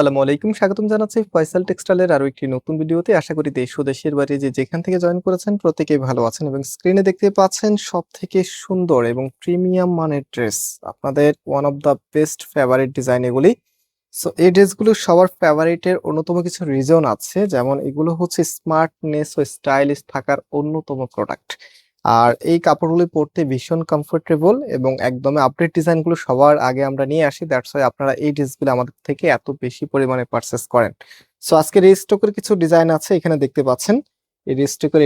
আসসালামু আলাইকুম। স্বাগতম জানাচ্ছি ফয়সাল টেক্সটাইলের আরও একটি নতুন ভিডিওতে। আশা করি দেশ ও দেশের বাইরে যে যেখান থেকে জয়েন করেছেন প্রত্যেকেই ভালো আছেন এবং স্ক্রিনে দেখতে পাচ্ছেন সব থেকে সুন্দর এবং প্রিমিয়াম মানের ড্রেস আপনাদের one of the best favourite design এগুলি। সো এই ড্রেসগুলো সবার ফেভারিটের অন্যতম কিছু রিজন আছে। যেমন এগুলো হচ্ছে স্মার্টনেস ও স্টাইলিশ থাকার অন্যতম প্রোডাক্ট আর এই কাপড়গুলি পরতে ভীষণ কমফোর্টেবল এবং একদম আপডেট ডিজাইনগুলো সবার আগে আমরা নিয়ে আসি দ্যাটস ওয়াই আপনারা এই ড্রেসগুলো আমাদের থেকে এত বেশি পরিমাণে পারচেস করেন। সো আজকে স্টকের কিছু ডিজাইন আছে, এখানে দেখতে পাচ্ছেন। এই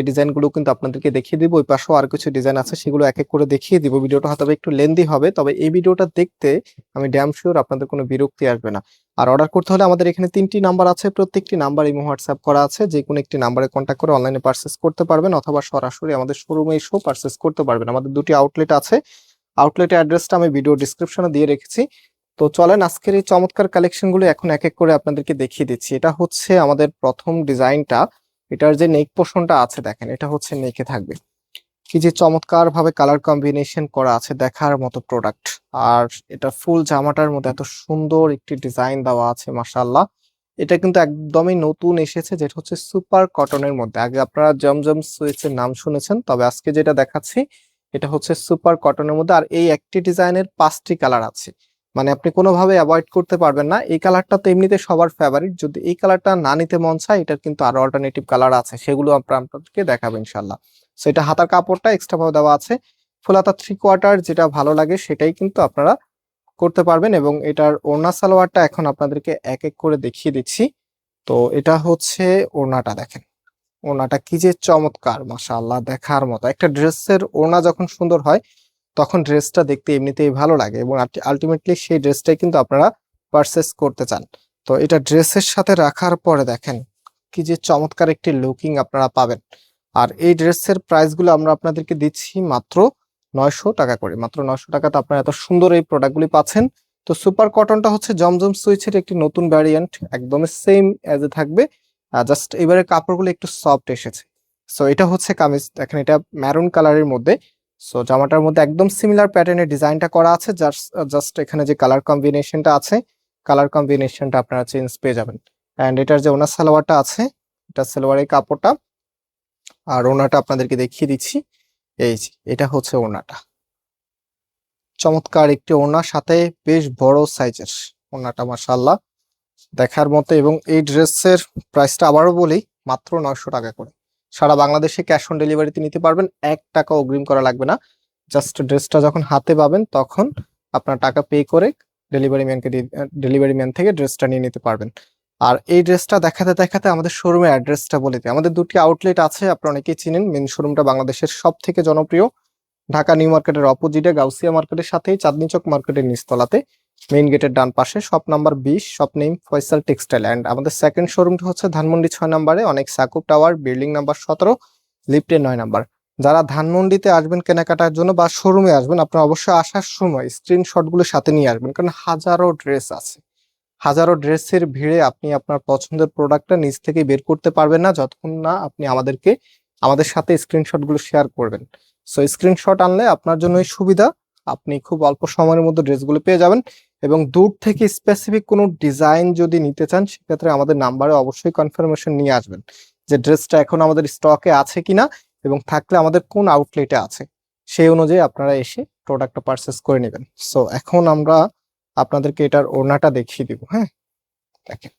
এই ডিজাইনগুলো কিন্তু আপনাদেরকে দেখিয়ে দিব। ওই পাশেও আর কিছু ডিজাইন আছে, সেগুলো এক এক করে দেখিয়ে দিব। ভিডিওটা হয়তো একটু লেন্দি হবে, তবে এই ভিডিওটা দেখতে আমি ড্যাম শিওর আপনাদের কোনো বিরক্তি আসবে না। আর অর্ডার করতে হলে আমাদের এখানে তিনটি নাম্বার আছে, প্রত্যেকটি নাম্বার ইমো হোয়াটসঅ্যাপ করা আছে। যে কোনো একটি নাম্বারে কন্ট্যাক্ট করে অনলাইনে পারচেস করতে পারবেন, অথবা সরাসরি আমাদের শোরুমে এসেও পারচেস করতে পারবেন। আমাদের দুটি আউটলেট আছে। আউটলেটের অ্যাড্রেসটা আমি ভিডিও ডিসক্রিপশনে দিয়ে রেখেছি। তো চলেন, আজকের এই চমৎকার কালেকশনগুলো এখন এক এক করে আপনাদেরকে দেখিয়ে দিচ্ছি। এটা হচ্ছে আমাদের প্রথম ডিজাইনটা এটার যে নেক পোর্শনটা আছে দেখেন, এটা হচ্ছে নেকে থাকবে। কি যে চমৎকার ভাবে কালার কম্বিনেশন করা আছে দেখার মতো প্রোডাক্ট আর এটা ফুল জামাটার মধ্যে এত সুন্দর একটি ডিজাইন দেওয়া আছে, মাশাআল্লাহ। এটা কিন্তু একদমই নতুন এসেছে, যেটা হচ্ছে সুপার কটনের মধ্যে। আগে আপনারা জমজম সুইচের নাম শুনেছেন, তবে আজকে যেটা দেখাচ্ছি, এটা হচ্ছে সুপার কটনের মধ্যে। আর এই একটি ডিজাইনের পাঁচটি কালার আছে। মানে আপনি কোনোভাবে অ্যাভয়েড করতে পারবেন না। এই কালারটা তো এমনিতে সবার ফেভারিট যদি এই কালারটা না নিতে মন চায়, এটার কিন্তু আরও অল্টারনেটিভ কালার আছে। সেগুলো আমরা আপনাদেরকে দেখাবো ইনশাল্লাহ সো এটা হাতার কাপড়টা এক্সট্রা ভাবে দেওয়া আছে। ফুল হাতা থ্রি কোয়ার্টার যেটা ভালো লাগে, সেটাই কিন্তু আপনারা করতে পারবেন এবং এটার ওড়না সালোয়ারটা এখন আপনাদেরকে এক এক করে দেখিয়ে দিচ্ছি। তো, এটা হচ্ছে ওড়নাটা দেখেন। ওড়নাটা কি যে চমৎকার, মাশাআল্লাহ, দেখার মতো। একটা ড্রেসের ওড়না যখন সুন্দর হয় তখন ড্রেসটা দেখতে এমনিতেই ভালো লাগে এবং আলটিমেটলি সেই ড্রেসটাই কিন্তু আপনারা পারচেস করতে চান। তো এটা ড্রেসের সাথে রাখার পরে দেখেন কি যে চমৎকার একটি লুকিং আপনারা পাবেন। আর এই ড্রেসের প্রাইসগুলো আমরা আপনাদেরকে দিচ্ছি মাত্র নয়শো টাকা করে। মাত্র নয়শো টাকাতে আপনারা এত সুন্দর এই প্রোডাক্টগুলি পাচ্ছেন। তো সুপার কটনটা হচ্ছে জমজম সুইচের একটি নতুন ভ্যারিয়েন্ট একদমই সেম এজ এ থাকবে। জাস্ট এবারে কাপড়গুলো একটু সফট এসেছে। সো এটা হচ্ছে কামিজ। দেখেন এটা ম্যারুন কালারের মধ্যে। সো জামাটার মধ্যে একদম সিমিলার প্যাটার্নের ডিজাইনটা করা আছে জাস্ট এখানে যে কালার কম্বিনেশনটা আছে কালার কম্বিনেশনটা আপনারা চেঞ্জ পেয়ে যাবেন। অ্যান্ড এটার যে ওনার সালোয়ারটা আছে, এটা সালোয়ারের কাপড়টা, আর ওনাটা আপনাদেরকে দেখিয়ে দিচ্ছি। এই যে, এটা হচ্ছে ওনাটা। চমৎকার একটি ওনার সাথে বেশ বড় সাইজের ওনাটা মাসাল্লাহ দেখার মতো, এবং এই ড্রেসের প্রাইসটা আবারও বলি, মাত্র নয়শো টাকা করে। সারা বাংলাদেশে ক্যাশ অন ডেলিভারিতে নিতে পারবেন। এক টাকা অগ্রিম করা লাগবে না। জাস্ট ড্রেসটা যখন হাতে পাবেন, তখন আপনার টাকা পে করে ডেলিভারি ম্যানকে ডেলিভারি ম্যান থেকে ড্রেসটা নিয়ে নিতে পারবেন। আর এই ড্রেসটা দেখাতে দেখাতে আমাদের শোরুমের অ্যাড্রেসটা বলে দিই। আমাদের দুটি আউটলেট আছে, আপনারা অনেকেই চিনেন। মেন শোরুমটা বাংলাদেশের সব থেকে জনপ্রিয়। ঢাকা নিউ মার্কেটের অপোজিটে গাউসিয়া মার্কেটের সাথেই, চাঁদনি চক মার্কেটের নিচতলাতে। মেইন গেটের ডান পাশে শপ নাম্বার বিশ shop name Faisal textile and আমাদের সেকেন্ড শোরুমটা হচ্ছে ধানমন্ডি ছয় নাম্বারে, অনেক সাকুব টাওয়ার বিল্ডিং নাম্বার সতেরো লিফটের নয় নাম্বার। যারা ধানমন্ডিতে আসবেন কেনাকাটার জন্য বা শোরুমে আসবেন, আপনারা অবশ্যই আসার সময় স্ক্রিনশটগুলো সাথে নিয়ে আসবেন, কারণ হাজারো ড্রেস আছে। হাজারো ড্রেসের ভিড়ে আপনি আপনার পছন্দের প্রোডাক্টটা নিজ থেকে বের করতে পারবেন না, যতক্ষণ না আপনি আমাদেরকে, আমাদের সাথে স্ক্রিনশটগুলো শেয়ার করবেন। সো স্ক্রিনশট আনলে আপনার জন্যই সুবিধা, আপনি খুব অল্প সময়ের মধ্যে ড্রেসগুলো পেয়ে যাবেন। এবং দূর থেকে স্পেসিফিক কোনো ডিজাইন যদি নিতে চান, সেক্ষেত্রে আমাদের নাম্বারে অবশ্যই কনফার্মেশন নিয়ে আসবেন যে ড্রেসটা এখন আমাদের স্টকে আছে কিনা এবং থাকলে আমাদের কোন আউটলেটে আছে। সেই অনুযায়ী আপনারা এসে প্রোডাক্টটা পারচেস করে নেবেন। সো এখন আমরা আপনাদেরকে এটার ওড়নাটা দেখিয়ে দিব হ্যাঁ? দেখেন,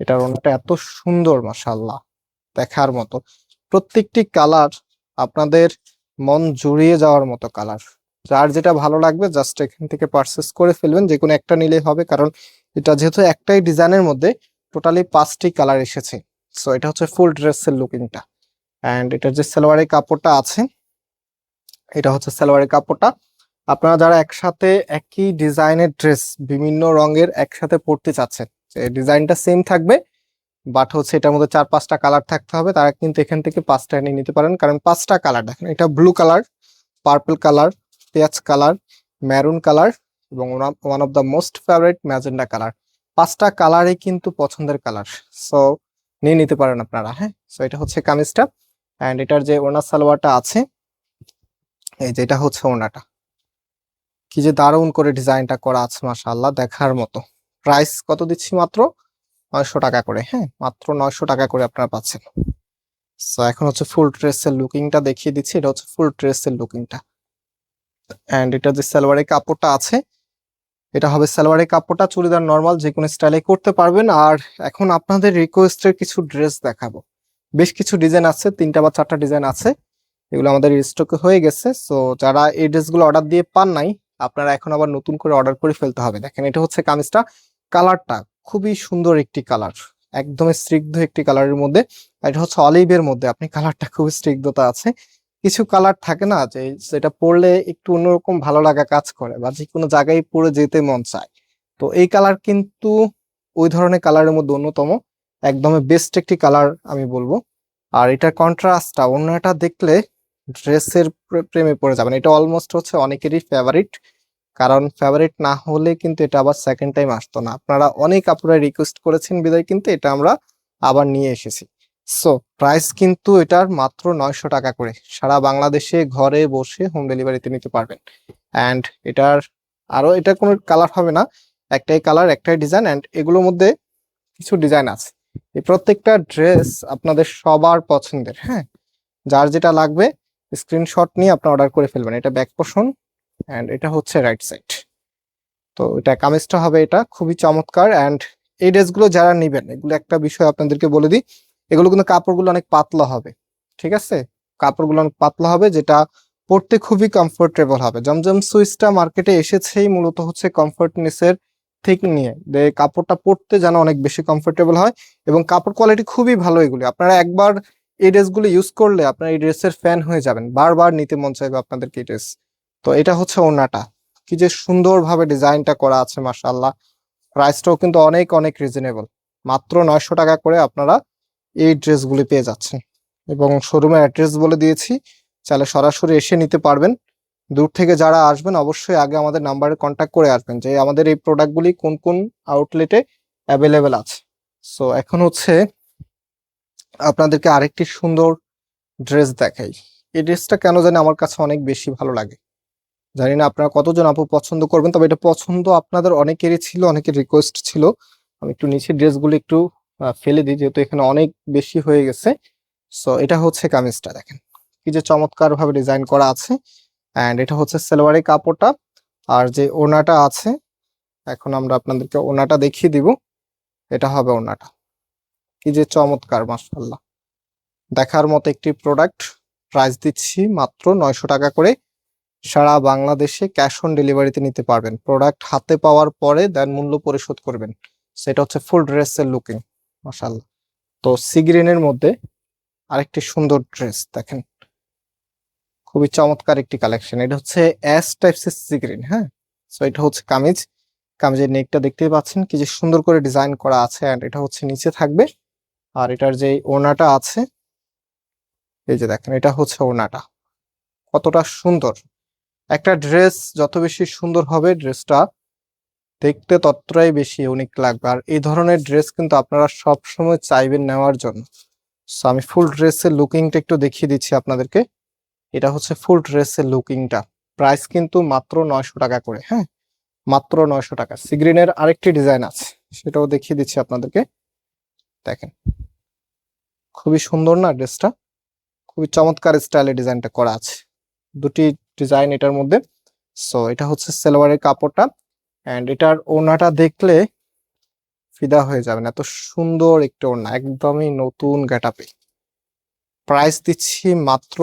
এটার ওড়নাটা এত সুন্দর মাসাল্লাহ দেখার মতো। প্রত্যেকটি কালার আপনাদের মন জুড়িয়ে যাওয়ার মতো কালার যার যেটা ভালো লাগবে জাস্ট এখান থেকে পারচেস করে ফেলবেন, যে কোনো একটা নিলেই হবে, কারণ এটা যেহেতু একটাই ডিজাইনের মধ্যে টোটালি পাঁচটি কালার এসেছে। সো এটা হচ্ছে ফুল ড্রেসের লুকিংটা অ্যান্ড এটার যে সালোয়ারের কাপড়টা আছে, এটা হচ্ছে সালোয়ারের কাপড়টা। আপনারা যারা একসাথে একই ডিজাইনের ড্রেস বিভিন্ন রঙের একসাথে পরতে চাচ্ছেন ডিজাইনটা সেম থাকবে বাট হচ্ছে এটার মধ্যে চার পাঁচটা কালার থাকতে হবে, তারা কিন্তু এখান থেকে পাঁচটা নিয়ে নিতে পারেন। কারণ পাঁচটা কালার দেখেন, এটা ব্লু কালার পার্পল কালার পেঁয়াজ কালার ম্যারুন কালার এবং one of the most favourite magenta colour. পাঁচটা কালারই কিন্তু পছন্দের কালার। সো নিয়ে নিতে পারেন আপনারা হ্যাঁ? সো এটা হচ্ছে কামিজটা অ্যান্ড এটার যে ওনার সালোয়ারটা আছে, এই যেটা হচ্ছে ওনাটা। কি যে দারুণ করে ডিজাইনটা করা আছে, মাশাআল্লাহ, দেখার মতো। প্রাইস কত দিচ্ছি মাত্র? নয়শো টাকা করে হ্যাঁ? মাত্র নয়শো টাকা করে আপনারা পাচ্ছেন। সো এখন হচ্ছে ফুল ড্রেসের লুকিংটা দেখিয়ে দিচ্ছি, এটা হচ্ছে ফুল ড্রেসের লুকিংটা অ্যান্ড এটা যে সালোয়ারের কাপড়টা আছে, এটা হবে সালোয়ারের কাপড়টা, চুড়িদার নর্মাল যে কোনো স্টাইলে করতে পারবেন। আর এখন আপনাদের রিকোয়েস্টের কিছু ড্রেস দেখাবো। বেশ কিছু ডিজাইন আছে, তিনটা বা চারটা ডিজাইন আছে। এগুলো আমাদের স্টকে হয়ে গেছে। সো যারা এই ড্রেসগুলো অর্ডার দিয়ে পান নাই, আপনারা এখন আবার নতুন করে অর্ডার করে ফেলতে হবে। দেখেন, এটা হচ্ছে কামিজটা। কালারটা খুবই সুন্দর একটি কালার। একদমই স্নিগ্ধ একটি কালারের মধ্যে। এটা হচ্ছে অলিভের মধ্যে। আপনি কালারটা খুবই স্নিগ্ধতা আছে। কিছু কালার থাকে না যে যেটা পরলে একটু অন্যরকম ভালো লাগা কাজ করে বা যে কোনো জায়গায় পরে যেতে মন চায়। তো এই কালার কিন্তু ওই ধরনের কালারের মধ্যে অন্যতম। একদমই বেস্ট একটি কালার আমি বলব। আর এটার কন্ট্রাস্টটা অন্যটা দেখলে ড্রেসের প্রেমে পড়ে যাবেন। এটা অলমোস্ট হচ্ছে অনেকেরই ফেভারিট কারণ ফেভারিট না হলে কিন্তু এটা আবার সেকেন্ড টাইম আসতো না। আপনারা অনেক আপনারা রিকোয়েস্ট করেছেন বিদায়, কিন্তু এটা আমরা আবার নিয়ে এসেছি। সো প্রাইস কিন্তু এটার মাত্র নয়শো টাকা করে। সারা বাংলাদেশে ঘরে বসে হোম ডেলিভারিতে নিতে পারবেন। অ্যান্ড এটার আরও এটা কোনো কালার হবে না। একটাই কালার একটাই ডিজাইন অ্যান্ড এগুলোর মধ্যে কিছু ডিজাইন আছে। এই প্রত্যেকটা ড্রেস আপনাদের সবার পছন্দের হ্যাঁ? যার যেটা লাগবে স্ক্রিনশট নিয়ে আপনি অর্ডার করে ফেলবেন। এটা ব্যাক পোষণ অ্যান্ড এটা হচ্ছে রাইট সাইড তো এটা কামিজটা হবে এটা, খুবই চমৎকার। অ্যান্ড এই ড্রেসগুলো যারা নেবেন, এগুলো একটা বিষয় আপনাদেরকে বলে দিই। এগুলো কিন্তু কাপড়গুলো অনেক পাতলা হবে, ঠিক আছে? কাপড়গুলো অনেক পাতলা হবে, যেটা পরতে খুবই কমফোর্টেবল হবে। জমজম সুইচটা মার্কেটে এসেছেই মূলত হচ্ছে কমফোর্টনেসের ঠিক নিয়ে। যে কাপড়টা পরতে যেন অনেক বেশি কমফোর্টেবল হয় এবং কাপড় কোয়ালিটি খুবই ভালো এগুলি। আপনারা একবার এই ড্রেসগুলো ইউজ করলে আপনার এই ড্রেসের ফ্যান হয়ে যাবেন। বারবার নিতে মন চাইবে আপনাদেরকে এই ড্রেস। তো এটা হচ্ছে ওনাটা কি যে সুন্দরভাবে ডিজাইনটা করা আছে, মাশাআল্লাহ। প্রাইসটাও কিন্তু অনেক অনেক রিজনেবল মাত্র নয়শো টাকা করে আপনারা এই ড্রেসগুলি পেয়ে যাচ্ছেন। এবং শোরুমের অ্যাড্রেস বলে দিয়েছি, চাইলে সরাসরি এসে নিতে পারবেন। দূর থেকে যারা আসবেন, অবশ্যই আগে আমাদের নাম্বারে কন্ট্যাক্ট করে আসবেন যে আমাদের এই প্রোডাক্টগুলি কোন কোন আউটলেটে অ্যাভেলেবেল আছে। সো এখন হচ্ছে আপনাদেরকে আরেকটি সুন্দর ড্রেস দেখাই। এই ড্রেসটা কেন জানি আমার কাছে অনেক বেশি ভালো লাগে। জানি না আপনারা কতজন আপু পছন্দ করবেন, তবে এটা পছন্দ আপনাদের অনেকেরই ছিল, অনেকের রিকোয়েস্ট ছিল। আমি একটু নিচে ড্রেসগুলো একটু ফেলে দিই, যেহেতু এখানে অনেক বেশি হয়ে গেছে। সো এটা হচ্ছে কামিজটা, দেখেন। কি যে চমৎকার ভাবে ডিজাইন করা আছে। অ্যান্ড এটা হচ্ছে সালোয়ারের কাপড়টা। আর যে ওনাটা আছে, এখন আমরা আপনাদেরকে ওনাটা দেখিয়ে দিব। এটা হবে ওনাটা কি যে চমৎকার, মাশাআল্লাহ। দেখার মতো একটি প্রোডাক্ট প্রাইস দিচ্ছি মাত্র নয়শো টাকা করে। সারা বাংলাদেশে ক্যাশ অন ডেলিভারিতে নিতে পারবেন। প্রোডাক্ট হাতে পাওয়ার পরে দেন মূল্য পরিশোধ করবেন। সেটা হচ্ছে ফুল ড্রেসের লুকিং মাশাআল্লাহ। তো সিগ্রিনের মধ্যে আরেকটি সুন্দর ড্রেস দেখেন। খুবই চমৎকার একটি কালেকশন এটা হচ্ছে অ্যাস টাইপসের সিগ্রিন হ্যাঁ? সো এটা হচ্ছে কামিজ। কামিজের নেকটা দেখতেই পাচ্ছেন কি যে সুন্দর করে ডিজাইন করা আছে অ্যান্ড এটা হচ্ছে নিচে থাকবে। আর এটার যে ওনাটা আছে, এই যে দেখেন, এটা হচ্ছে ওনাটা। কতটা সুন্দর। একটা ড্রেস যত বেশি সুন্দর হবে ড্রেসটা দেখতে ততটাই বেশি ইউনিক লাগবে। আর এই ধরনের ড্রেস কিন্তু আপনারা সব সময় চাইবেন নেওয়ার জন্য। সো আমি ফুল ড্রেসের লুকিংটা একটু দেখিয়ে দিচ্ছি আপনাদেরকে। এটা হচ্ছে ফুল ড্রেসের লুকিংটা প্রাইস কিন্তু মাত্র নয়শো টাকা করে হ্যাঁ? মাত্র নয়শো টাকা। সিগ্রিনের আরেকটি ডিজাইন আছে, সেটাও দেখিয়ে দিচ্ছি আপনাদেরকে। দেখেন। খুবই সুন্দর না ড্রেসটা খুবই চমৎকার স্টাইলে ডিজাইনটা করা আছে। দুটি ডিজাইন এটার মধ্যে। সো এটা হচ্ছে সেলোয়ারের কাপড়টা। অ্যান্ড এটার ওড়নাটা দেখলে ফিদা হয়ে যাবেন এত সুন্দর একটি ওড়না, একদমই নতুন গেটাপে প্রাইস দিচ্ছি মাত্র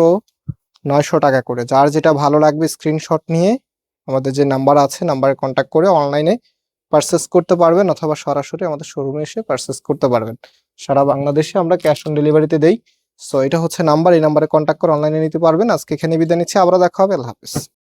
নয়শো টাকা করে। যার যেটা ভালো লাগবে স্ক্রিনশট নিয়ে আমাদের যে নাম্বার আছে নাম্বারে কন্ট্যাক্ট করে অনলাইনে পারচেস করতে পারবেন অথবা সরাসরি আমাদের শোরুমে এসে পারচেস করতে পারবেন। সারা বাংলাদেশে আমরা ক্যাশ অন ডেলিভারিতে দেই। সো এটা হচ্ছে নাম্বার এই নাম্বারে কন্ট্যাক্ট করে অনলাইনে নিতে পারবেন। আজকে এখানে বিদায় নিচ্ছি। আবার দেখা হবে। আল্লাহ হাফিজ।